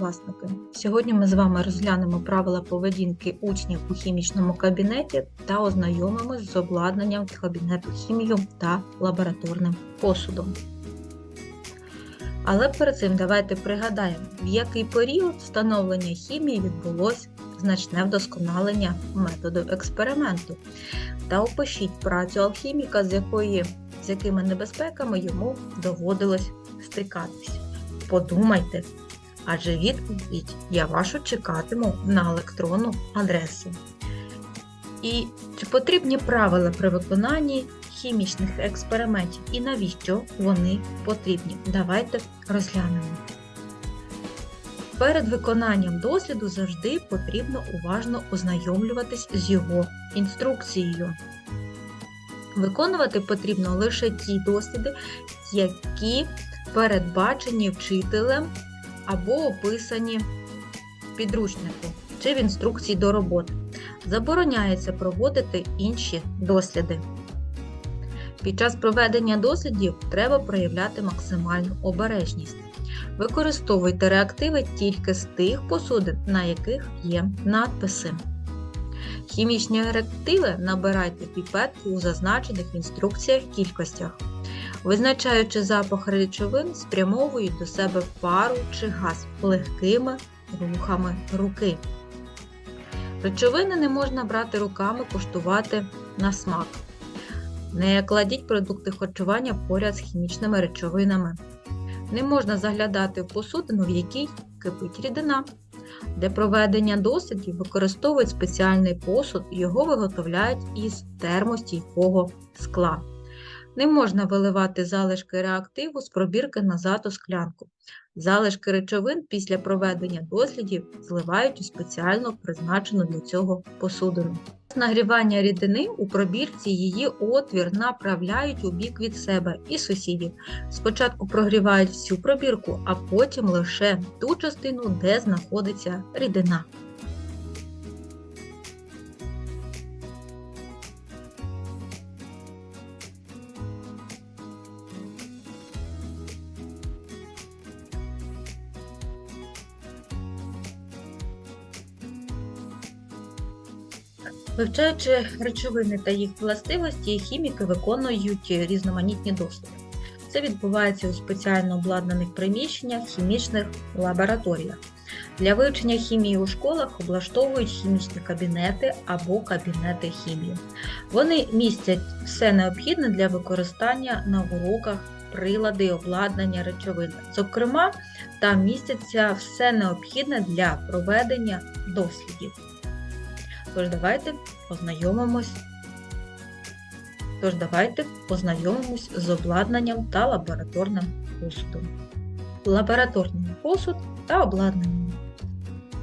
Власники, сьогодні ми з вами розглянемо правила поведінки учнів у хімічному кабінеті та ознайомимось з обладнанням кабінету хімію та лабораторним посудом. Але перед цим давайте пригадаємо, в який період встановлення хімії відбулось значне вдосконалення методу експерименту. Та опишіть працю алхіміка, з, якої, з якими небезпеками йому доводилось стикатись. Подумайте, адже відповідь я вашу чекатиму на електронну адресу. І чи потрібні правила при виконанні хімічних експериментів і навіщо вони потрібні? Давайте розглянемо. Перед виконанням досліду завжди потрібно уважно ознайомлюватись з його інструкцією. Виконувати потрібно лише ті досліди, які передбачені вчителем або описані в підручнику чи в інструкції до роботи. Забороняється проводити інші досліди. Під час проведення дослідів треба проявляти максимальну обережність. Використовуйте реактиви тільки з тих посудин, на яких є надписи. Хімічні реактиви набирайте піпетки у зазначених в інструкціях кількостях. Визначаючи запах речовин, спрямовують до себе пару чи газ легкими рухами руки. Речовини не можна брати руками, куштувати на смак. Не кладіть продукти харчування поряд з хімічними речовинами. Не можна заглядати в посудину, в якій кипить рідина. Для проведення дослідів використовують спеціальний посуд, його виготовляють із термостійкого скла. Не можна виливати залишки реактиву з пробірки назад у склянку. Залишки речовин після проведення дослідів зливають у спеціально призначену для цього посудину. Нагрівання рідини у пробірці її отвір направляють у бік від себе і сусідів. Спочатку прогрівають всю пробірку, а потім лише ту частину, де знаходиться рідина. Вивчаючи речовини та їх властивості, хіміки виконують різноманітні досліди. Це відбувається у спеціально обладнаних приміщеннях, хімічних лабораторіях. Для вивчення хімії у школах облаштовують хімічні кабінети або кабінети хімії. Вони містять все необхідне для використання на уроках, прилади, і обладнання речовин. Зокрема, там міститься все необхідне для проведення дослідів. Тож давайте познайомимось. Тож давайте познайомимось з обладнанням та лабораторним посудом. Лабораторний посуд та обладнання.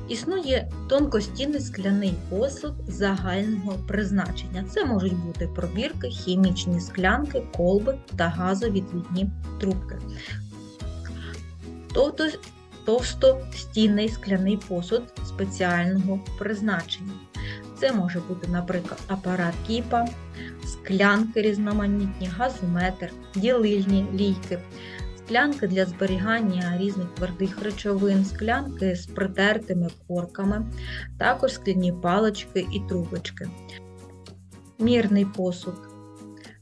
Існує тонкостінний скляний посуд загального призначення. Це можуть бути пробірки, хімічні склянки, колби та газовідвідні трубки. Тобто товстостінний скляний посуд спеціального призначення. Це може бути, наприклад, апарат кіпа, склянки різноманітні, газометр, ділильні лійки, склянки для зберігання різних твердих речовин, склянки з притертими корками, також скляні палички і трубочки. Мірний посуд.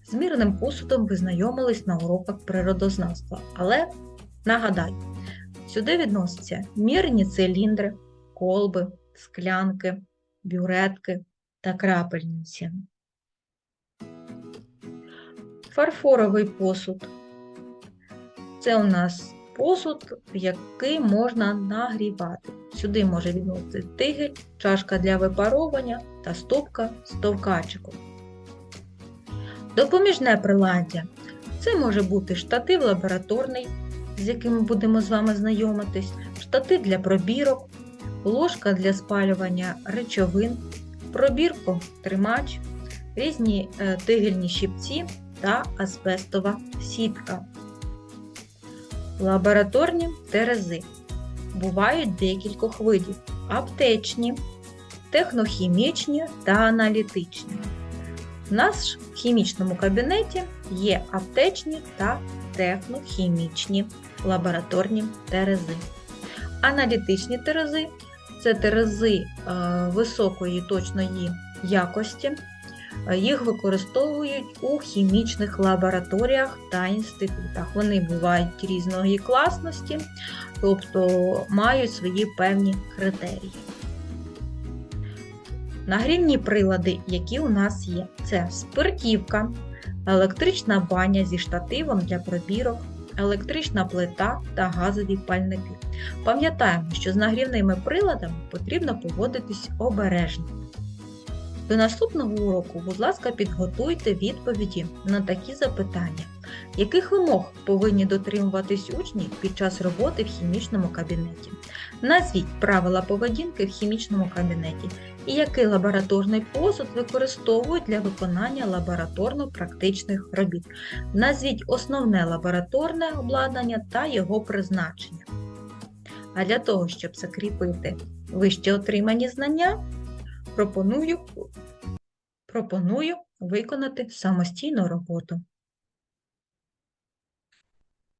З мірним посудом ви знайомились на уроках природознавства, але нагадаю, сюди відносяться мірні циліндри, колби, склянки бюретки та крапельниці. Фарфоровий посуд. Це у нас посуд, який можна нагрівати. Сюди може відносити тигель, чашка для випаровування та стопка з товкачиком. Допоміжне приладдя. Це може бути штатив лабораторний, з яким ми будемо з вами знайомитись, штатив для пробірок, ложка для спалювання речовин, пробірко тримач, різні е, тигельні щипці та асбестова сітка. Лабораторні терези. Бувають декількох видів: аптечні, технохімічні та аналітичні. В нас в хімічному кабінеті є аптечні та технохімічні лабораторні терези. Аналітичні терези це терези е, високої точної якості. Їх використовують у хімічних лабораторіях та інститутах. Вони бувають різної класності, тобто мають свої певні критерії. Нагрівні прилади, які у нас є, це спиртівка, електрична баня зі штативом для пробірок, електрична плита та газові пальники. Пам'ятаємо, що з нагрівними приладами потрібно поводитись обережно. До наступного уроку, будь ласка, підготуйте відповіді на такі запитання. Яких вимог повинні дотримуватись учні під час роботи в хімічному кабінеті? Назвіть правила поведінки в хімічному кабінеті і який лабораторний посуд використовують для виконання лабораторно-практичних робіт. Назвіть основне лабораторне обладнання та його призначення. А для того, щоб закріпити вище отримані знання, пропоную, пропоную виконати самостійну роботу.